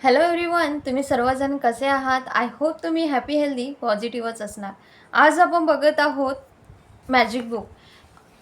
Hello everyone तुम्ही सर्वजण कसे आहात? आय होप तुम्ही हॅपी हेल्दी पॉझिटिव्हच असणार. आज आपण बघत आहोत मॅजिक बुक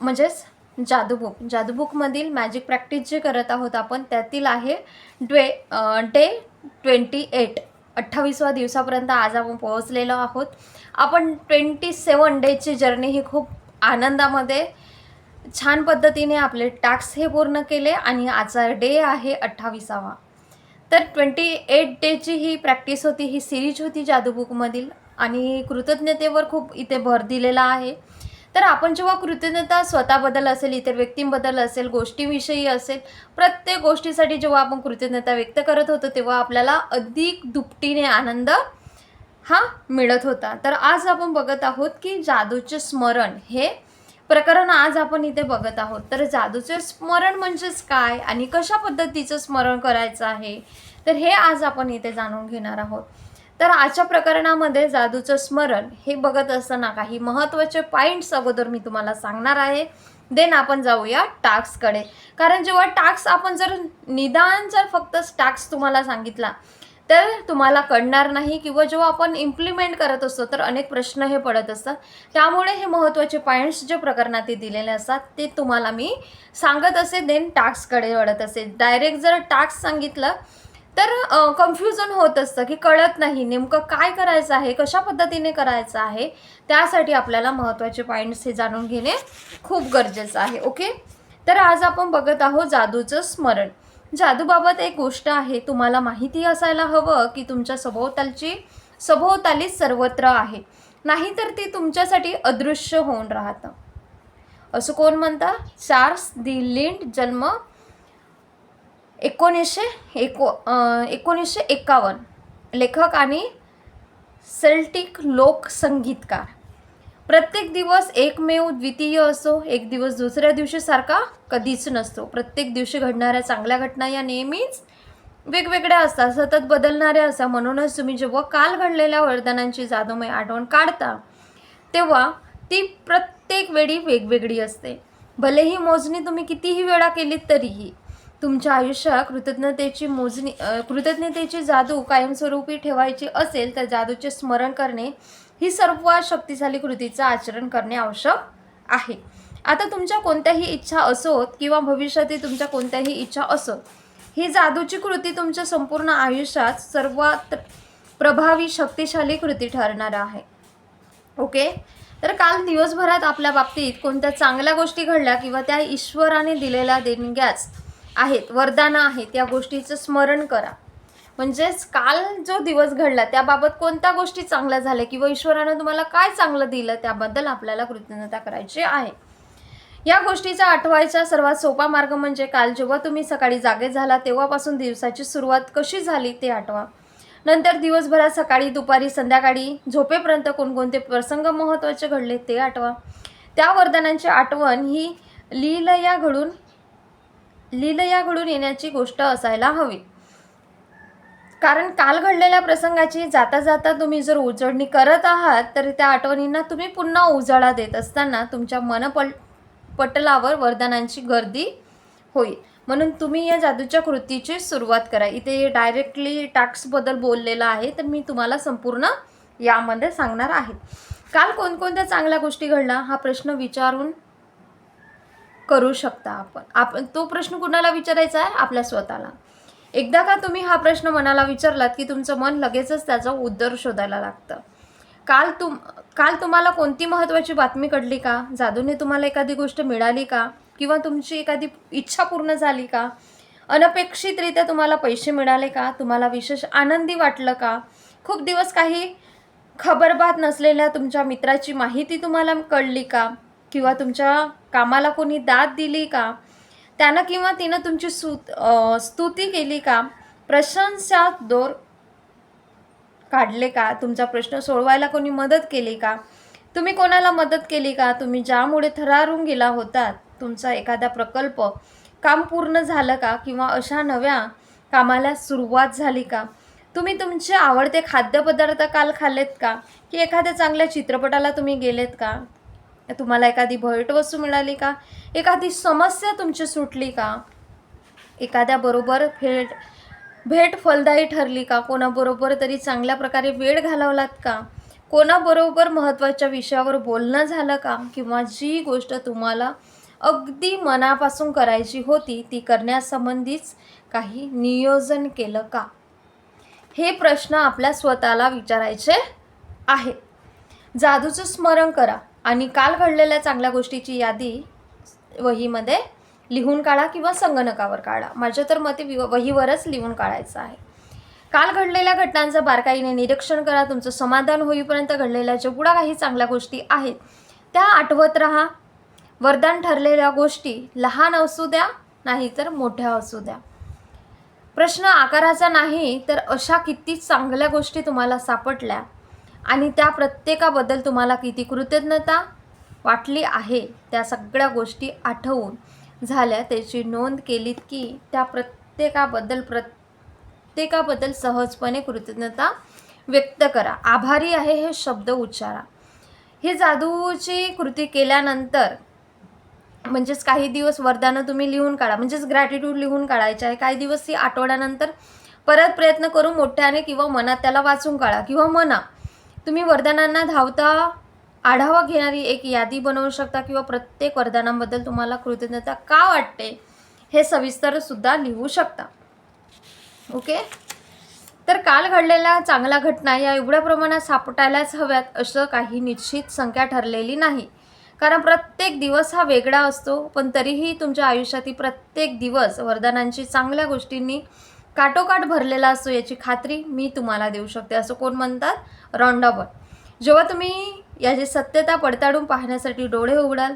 म्हणजेच जादू बुक जादू बुकमधील मॅजिक प्रॅक्टिस जे करत आहोत आपण त्यातील आहे डे डे ट्वेंटी एट अठ्ठावीसवा दिवसापर्यंत आज आपण पोहोचलेलो आहोत. आपण ट्वेंटी सेवन डेची जर्नी ही खूप आनंदामध्ये छान पद्धतीने आपले टास्क हे पूर्ण केले आणि आजचा डे आहे अठ्ठावीसावा. तर ट्वेंटी एट डेची ही प्रॅक्टिस होती ही सिरीज होती जादू बुकमधील आणि कृतज्ञतेवर खूप इथे भर दिलेला आहे. तर आपण जेव्हा कृतज्ञता स्वतःबद्दल असेल इतर व्यक्तींबद्दल असेल गोष्टीविषयी असेल प्रत्येक गोष्टीसाठी जेव्हा आपण कृतज्ञता व्यक्त करत होतो तेव्हा आपल्याला अधिक दुपटीने आनंद हा मिळत होता. तर आज आपण बघत आहोत की जादूचे स्मरण हे प्रकरण आज आपण इथे बघत आहोत. तर जादूचे स्मरण म्हणजेच काय आणि कशा पद्धतीचं स्मरण करायचं आहे? तर हे आज आपण इथे जाणून घेणार आहोत. तर आजच्या प्रकरणामध्ये जादूचं स्मरण हे बघत असताना काही महत्त्वाचे पॉईंट्स अगोदर मी तुम्हाला सांगणार आहे. देन आपण जाऊया टास्ककडे कारण जेव्हा टास्क आपण जर निदान जर फक्त टास्क तुम्हाला सांगितला तर तुम्हाला कळणार नाही किंवा जेव्हा आपण इम्प्लिमेंट करत असतो तर अनेक प्रश्न हे पडत असतात. त्यामुळे हे महत्त्वाचे पॉईंट्स जे प्रकरणात ते दिलेले असतात ते तुम्हाला मी सांगत असे देन टास्ककडे वळत असे. डायरेक्ट जर टास्क सांगितलं तर कन्फ्युजन होत असतं की कळत नाही नेमकं काय करायचं आहे कशा पद्धतीने करायचं आहे त्यासाठी आपल्याला महत्त्वाचे पॉईंट्स हे जाणून घेणे खूप गरजेचं आहे ओके तर आज आपण बघत आहोत जादूचं स्मरण. जादूबाबत एक गोष्ट आहे तुम्हाला माहिती असायला हवं की तुमच्या सभोवतालची सभोवताली सर्वत्र आहे. नाहीतर ती तुमच्यासाठी अदृश्य होऊन राहतं. असं कोण म्हणतं? चार्ल्स दी लिंड जन्म एकोणीसशे एको एकोणीसशे एक्कावन्न लेखक आणि सेल्टिक लोकसंगीतकार. प्रत्येक दिवस एकमेव द्वितीय असो एक दिवस दुसऱ्या दिवशी सारखा कधीच नसतो. प्रत्येक दिवशी घडणाऱ्या चांगल्या घटना या नेहमीच वेगवेगळ्या असतात. सतत बदलणाऱ्या असतात. म्हणूनच तुम्ही जेव्हा काल घडलेल्या वरदानांची जादूमय आठवण काढता तेव्हा ती प्रत्येक वेळी वेगवेगळी असते. भलेही मोजणी तुम्ही कितीही वेळा केलीत तरीही तुमच्या आयुष्यात कृतज्ञतेची मोजणी कृतज्ञतेची जादू कायमस्वरूपी ठेवायची असेल तर जादूचे स्मरण करणे ही सर्व शक्तिशाली कृतीचं आचरण करणे आवश्यक आहे. आता तुमच्या कोणत्याही इच्छा असोत किंवा भविष्यातील तुमच्या कोणत्याही इच्छा असोत ही जादूची कृती तुमच्या संपूर्ण आयुष्यात सर्वात प्रभावी शक्तिशाली कृती ठरणार आहे. ओके? तर काल दिवसभरात आपल्या बाबतीत कोणत्या चांगल्या गोष्टी घडल्या किंवा त्या ईश्वराने दिलेल्या देणग्याच आहेत वरदानं आहेत या गोष्टीचं स्मरण करा. म्हणजेच काल जो दिवस घडला त्याबाबत कोणत्या गोष्टी चांगल्या झाल्या किंवा ईश्वरानं तुम्हाला काय चांगलं दिलं त्याबद्दल आपल्याला कृतज्ञता करायची आहे. या गोष्टीचा आठवायचा सर्वात सोपा मार्ग म्हणजे काल जेव्हा तुम्ही सकाळी जागे झाला तेव्हापासून दिवसाची सुरुवात कशी झाली ते आठवा. नंतर दिवसभरात सकाळी दुपारी संध्याकाळी झोपेपर्यंत कोणकोणते प्रसंग महत्त्वाचे घडले ते आठवा. त्या वरदानांची आठवण ही लीलया घडून लीलया घडून येण्याची गोष्ट असायला हवी. कारण काल घडलेल्या प्रसंगाची जाता जाता तुम्ही जर उजळणी करत आहात तर त्या आठवणींना तुम्ही पुन्हा उजाळा देत असताना तुमच्या मनपल पटलावर वरदानांची गर्दी होईल. म्हणून तुम्ही या जादूच्या कृतीची सुरुवात करा. इथे डायरेक्टली टास्कबद्दल बोललेलं आहे तर मी तुम्हाला संपूर्ण यामध्ये सांगणार आहे. काल कोणकोणत्या चांगल्या गोष्टी घडल्या हा प्रश्न विचारून करू शकता आपण. आपण तो प्रश्न कुणाला विचारायचा आहे? आपल्या स्वतःला. एकदा का तुम्ही हा प्रश्न मनाला विचारलात की तुमचं मन लगेचच त्याचा उत्तर शोधायला लागतं. काल तुम काल तुम्हाला कोणती महत्त्वाची बातमी कळली का? जादूने तुम्हाला एखादी गोष्ट मिळाली का? किंवा तुमची एखादी इच्छा पूर्ण झाली का? अनपेक्षितरित्या तुम्हाला पैसे मिळाले का? तुम्हाला विशेष आनंदी वाटलं का? खूप दिवस काही खबरबात नसलेल्या तुमच्या मित्राची माहिती तुम्हाला कळली का? किंवा तुमच्या कामाला कोणी दाद दिली का? त्यानं किंवा तिनं तुमची सु स्तुती केली का? प्रशंसा दोर काढले का? तुमचा प्रश्न सोडवायला कोणी मदत केली का? तुम्ही कोणाला मदत केली का? तुम्ही ज्यामुळे थरारून गेला होता तुमचा एखादा प्रकल्प काम पूर्ण झालं का? किंवा अशा नव्या कामाला सुरुवात झाली का? तुम्ही तुमचे आवडते खाद्यपदार्थ काल खाल्लेत का? की एखाद्या चांगल्या चित्रपटाला तुम्ही गेलेत का? तुम्हाला एखादी भेटवस्तू मिळाली का? एखादी समस्या तुमची सुटली का? एखाद्याबरोबर भेट भेट फलदायी ठरली का? कोणाबरोबर तरी चांगल्या प्रकारे वेळ घालवलात का? कोणाबरोबर महत्त्वाच्या विषयावर बोलणं झालं का? किंवा जी गोष्ट तुम्हाला अगदी मनापासून करायची होती ती करण्यासंबंधीच काही नियोजन केलं का? हे प्रश्न आपल्या स्वतःला विचारायचे आहे जादूचं स्मरण करा. आणि काल घडलेल्या चांगल्या गोष्टीची यादी वहीमध्ये लिहून काढा किंवा संगणकावर काढा. माझ्या तर मते वि- वहीवरच लिहून काढायचं आहे. काल घडलेल्या घटनांचं बारकाईने निरीक्षण करा. तुमचं समाधान होईपर्यंत घडलेल्या जेवढ्या काही चांगल्या गोष्टी आहेत त्या आठवत राहा. वरदान ठरलेल्या गोष्टी लहान असू द्या नाहीतर मोठ्या असू द्या. प्रश्न आकाराचा नाही तर अशा किती चांगल्या गोष्टी तुम्हाला सापडल्या आणि त्या प्रत्येकाबद्दल तुम्हाला किती कृतज्ञता वाटली आहे त्या सगळ्या गोष्टी आठवून झाल्या. त्याची नोंद केलीत की त्या प्रत्येकाबद्दल प्रत्येकाबद्दल सहजपणे कृतज्ञता व्यक्त करा. आभारी आहे हे शब्द उच्चारा. ही जादूची कृती केल्यानंतर म्हणजेच काही दिवस वरदानं तुम्ही लिहून काढा. म्हणजेच ग्रॅटिट्यूड लिहून काढायचे आहे. काही दिवस ती आठवड्यानंतर परत प्रयत्न करून मोठ्याने किंवा मनात त्याला वाचून काढा. किंवा म्हणा तुम्ही वरदानांना धावता आढावा घेणारी एक यादी बनवू शकता किंवा प्रत्येक वरदानांबद्दल तुम्हाला कृतज्ञता का वाटते हे सविस्तर सुद्धा लिहू शकता. ओके? तर काल घडलेल्या चांगल्या घटना या एवढ्या प्रमाणात सापटायलाच हव्यात असं काही निश्चित संख्या ठरलेली नाही. कारण प्रत्येक दिवस हा वेगळा असतो पण तरीही तुमच्या आयुष्यातील प्रत्येक दिवस वरदानांची चांगल्या गोष्टींनी काटोकाट भरलेला असतो याची खात्री मी तुम्हाला देऊ शकते असं कोण म्हणतात? रॉन्डाबर जेव्हा तुम्ही याची सत्यता पडताळून पाहण्यासाठी डोळे उघडाल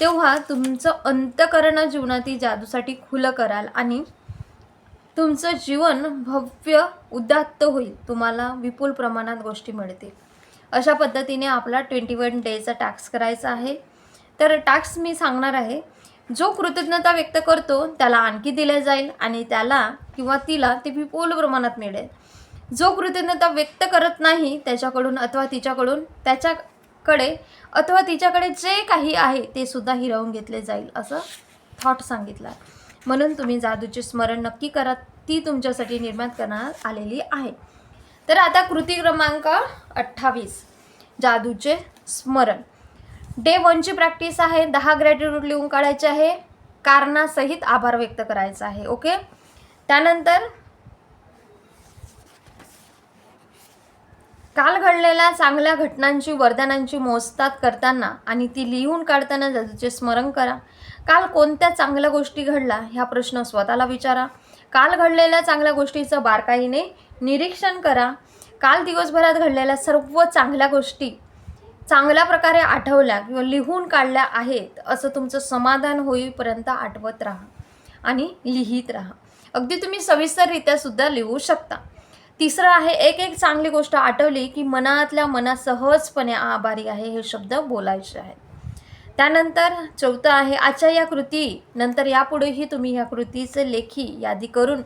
तेव्हा तुमचं अंतकरण जीवनातील जादूसाठी खुलं कराल आणि तुमचं जीवन भव्य उदात्त होईल तुम्हाला विपुल प्रमाणात गोष्टी मिळतील. अशा पद्धतीने आपला ट्वेंटी वन डेचा टास्क करायचा आहे. तर टास्क मी सांगणार आहे जो कृतज्ञता व्यक्त करतो त्याला आणखी दिले जाईल आणि त्याला किंवा तिला ते विपुल प्रमाणात मिळेल. जो कृतज्ञता व्यक्त करत नाही त्याच्याकडून अथवा तिच्याकडून त्याच्याकडे अथवा तिच्याकडे जे काही आहे ते सुद्धा हिरावून घेतले जाईल असं थॉट सांगितला. म्हणून तुम्ही जादूचे स्मरण नक्की करा ती तुमच्यासाठी निर्माण करण्यात आलेली आहे. तर आता कृती क्रमांक अठ्ठावीस. जादूचे स्मरण. डे वनची प्रॅक्टिस आहे दहा ग्रॅटिट्यूड लिहून काढायचे आहे कारणासहित आभार व्यक्त करायचा आहे ओके? त्यानंतर काल घडलेल्या चांगल्या घटनांची वरदानांची मोजतात करताना आणि ती लिहून काढताना जादूचे स्मरण करा. काल कोणत्या चांगल्या गोष्टी घडल्या ह्या प्रश्न स्वतःला विचारा. काल घडलेल्या चांगल्या गोष्टीचं बारकाईने निरीक्षण करा. काल दिवसभरात घडलेल्या सर्व चांगल्या गोष्टी चांगल्या प्रकारे आठवल्या किंवा लिहून काढल्या आहेत असं तुमचं समाधान होईपर्यंत आठवत राहा आणि लिहित राहा. अगदी तुम्ही सविस्तररित्या सुद्धा लिहू शकता. तिसरं आहे एक एक चांगली गोष्ट आठवली की मनातल्या मनात सहजपणे आभारी आहे हे शब्द बोलायचे आहेत. त्यानंतर चौथं आहे आजच्या या कृती नंतर यापुढेही तुम्ही ह्या कृतीचे लेखी यादी करून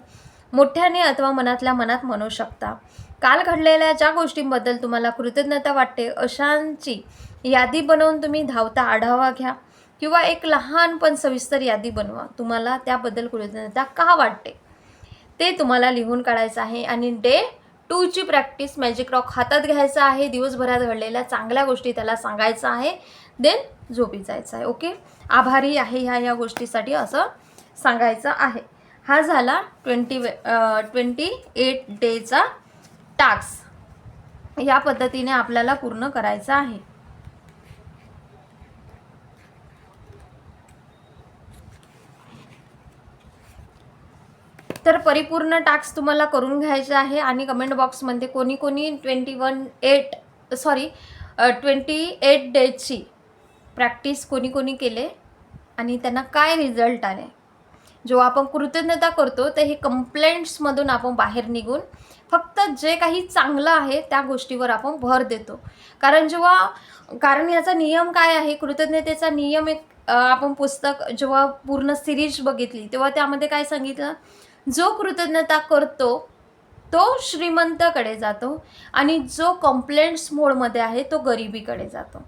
मोठ्याने अथवा मनातल्या मनात म्हणू शकता. काल घडलेल्या ज्या गोष्टींबद्दल तुम्हाला कृतज्ञता वाटते अशांची यादी बनवून तुम्ही धावता आढावा घ्या किंवा एक लहान पण सविस्तर यादी बनवा. तुम्हाला त्याबद्दल कृतज्ञता का वाटते? ते तुम्हाला लिहून काढायचं आहे आणि डे टूची प्रॅक्टिस मॅजिक रॉक हातात घ्यायचा आहे. दिवसभरात घडलेल्या चांगल्या गोष्टी त्याला सांगायचं आहे. देन झोपी जायचं आहे. ओके आभारी आहे ह्या या गोष्टीसाठी असं सांगायचं आहे. हा झाला ट्वेंटी ट्वेंटी एट डेचा टास्क या पद्धतीने आपल्याला पूर्ण करायचं आहे. तर परिपूर्ण टास्क तुम्हाला करून घ्यायचे आहे आणि कमेंट बॉक्समध्ये कोणी कोणी twenty one eight sorry twenty eight डेजची practice कोणी कोणी केले आणि त्यांना काय रिझल्ट आले? जेव्हा आपण कृतज्ञता करतो तर हे कंप्लेंट्समधून आपण बाहेर निघून फक्त जे काही चांगलं आहे त्या गोष्टीवर आपण भर देतो. कारण जेव्हा कारण याचा नियम काय आहे? कृतज्ञतेचा नियम एक आपण पुस्तक जेव्हा पूर्ण सिरीज बघितली तेव्हा त्यामध्ये काय सांगितलं? जो कृतज्ञता करतो तो श्रीमंतकडे जातो आणि जो कंप्लेंट्स मोडमध्ये आहे तो गरिबीकडे जातो.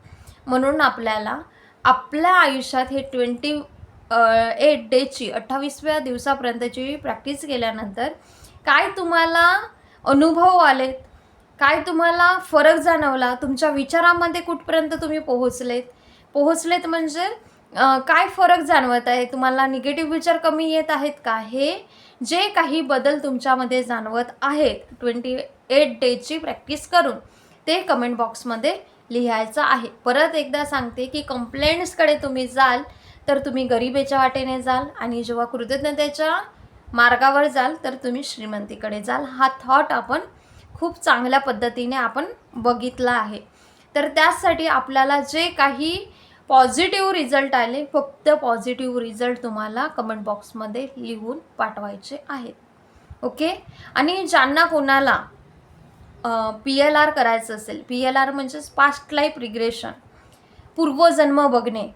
म्हणून आपल्याला आपल्या आयुष्यात हे ट्वेंटी एट डेची अठ्ठावीसव्या दिवसापर्यंतची प्रॅक्टिस केल्यानंतर काय तुम्हाला अनुभव आलेत काय तुम्हाला फरक जाणवला? तुमच्या विचारामध्ये कुठपर्यंत तुम्ही पोहोचलेत? पोहोचलेत म्हणजे काय फरक जाणवत आहे? तुम्हाला निगेटिव्ह विचार कमी येत आहेत का? हे जे काही बदल तुमच्यामध्ये जाणवत आहेत ट्वेंटी एट डेजची प्रॅक्टिस करून ते कमेंट बॉक्समध्ये लिहायचं आहे. परत एकदा सांगते की कंप्लेंट्सकडे तुम्ही जाल तर तुम्ही गरिबेच्या वाटेने जाल आणि जेव्हा कृतज्ञतेच्या मार्गावर जाल तर तुम्ही श्रीमंतीकडे जाल. हा थॉट आपण खूप चांगल्या पद्धतीने आपण बघितला आहे. तर त्यासाठी आपल्याला जे काही पॉझिटिव्ह रिझल्ट आले फक्त पॉझिटिव्ह रिझल्ट तुम्हाला कमेंट बॉक्समध्ये लिहून पाठवायचे आहेत. ओके आणि ज्यांना कोणाला पी एल आर करायचं असेल पी एल आर म्हणजेच पास्ट लाईफ रिग्रेशन पूर्वजन्म बघणे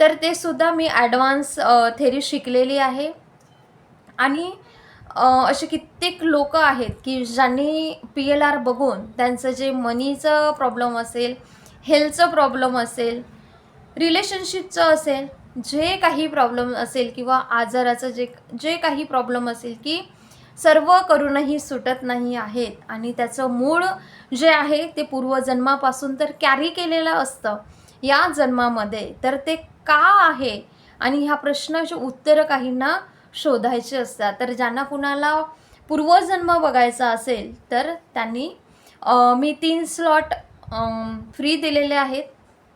तर ते सुद्धा मी ॲडव्हान्स थेरी शिकलेली आहे. आणि असे कित्येक लोक आहेत की ज्यांनी पी एल आर बघून त्यांचं जे मनीचं प्रॉब्लेम असेल हेल्थचं प्रॉब्लेम असेल रिलेशनशिपचं असेल जे काही प्रॉब्लेम असेल किंवा आजाराचं जे जे काही प्रॉब्लेम असेल की सर्व करूनही सुटत नाही आहेत. आणि त्याचं मूळ जे आहे ते पूर्वजन्मापासून तर कॅरी केलेलं असतं. या जन्मामध्ये तर ते का आहे? आणि ह्या प्रश्नाचे उत्तरं काहींना शोधायचे असतात. तर ज्यांना कुणाला पूर्वजन्म बघायचा असेल तर त्यांनी मी तीन स्लॉट फ्री दिलेले आहेत.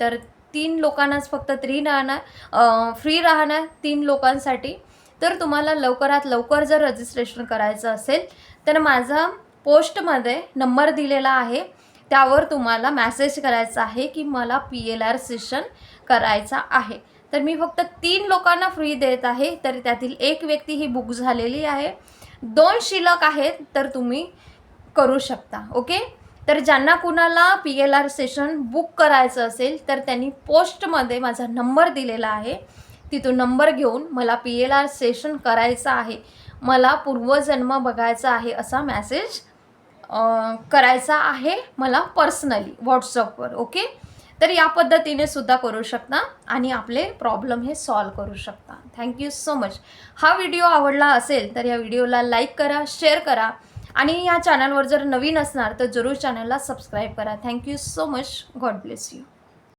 तर तीन लोकांनाच फक्त थ्री राहणार फ्री राहणार तीन लोकांसाठी. तर तुम्हाला लवकरात लवकर जर रजिस्ट्रेशन करायचं असेल तर माझा पोस्टमध्ये नंबर दिलेला आहे. त्यावर तुम्हाला मॅसेज करायचा आहे की मला पी एल आर सेशन करायचा आहे. तर मी फक्त तीन लोकांना फ्री देत आहे तर त्यातील एक व्यक्ती ही बुक झालेली आहे. दोन शिल्लक आहेत तर तुम्ही करू शकता ओके तर ज्यांना कुणाला P L R session book करायचं असेल तर त्यांनी पोस्टमध्ये माझा नंबर दिलेला आहे. तिथून नंबर घेऊन मला पी एल आर सेशन करायचं आहे. मला पूर्वजन्म बघायचा आहे असा मॅसेज करायचा आहे मला पर्सनली व्हॉट्सअपवर ओके तर या पद्धतीने सुद्धा करू शकता आणि आपले प्रॉब्लेम हे सॉल्व करू शकता. थँक्यू सो मच हा व्हिडिओ आवडला असेल तर या व्हिडिओला लाईक करा शेअर करा आणि या चॅनलवर जर नवीन असणार तर जरूर चॅनलला सबस्क्राईब करा. Thank you so much God bless you